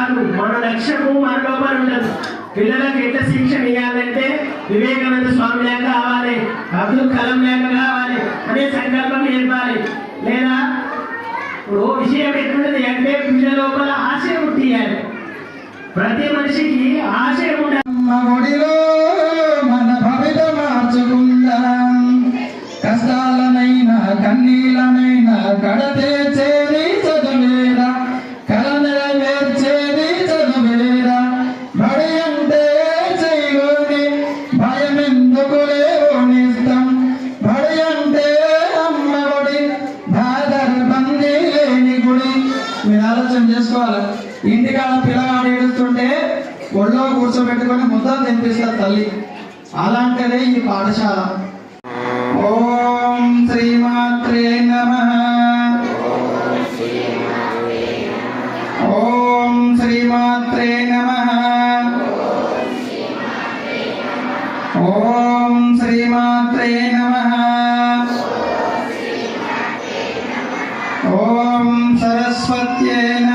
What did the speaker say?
కాదు మన లక్ష్యము మన లోపల ఉండదు. పిల్లలకు ఎట్లా శిక్షణ ఇవ్వాలంటే వివేకానంద స్వామి లేక కావాలి అబ్దుల్ కలాం లేక కావాలి అనే సంకల్పం నేర్పాలి. లేదా ఇప్పుడు విషయం ఎట్లుంటది అంటే పిల్లల లోపల ఆశయం తీయాలి ప్రతి మనిషికి ఆశయం ఉండాలి. మన భవిత మార్చుకుందాం. కష్టాలనైనా కన్నీలనైనా కడతే ఆలోచన చేసుకోవాలి. ఇంటికాడ పిల్లగాడు ఏడుస్తుంటే ఒళ్ళో కూర్చోబెట్టుకొని ముద్దలు తెప్పిస్తారు తల్లి. అలాంటిదే ఈ పాఠశాల. ఓం శ్రీమాత్రే నమ. ఓం శ్రీమాత్రే నమ. ఓం శ్రీమాత్రే నమ. ఓం fuerte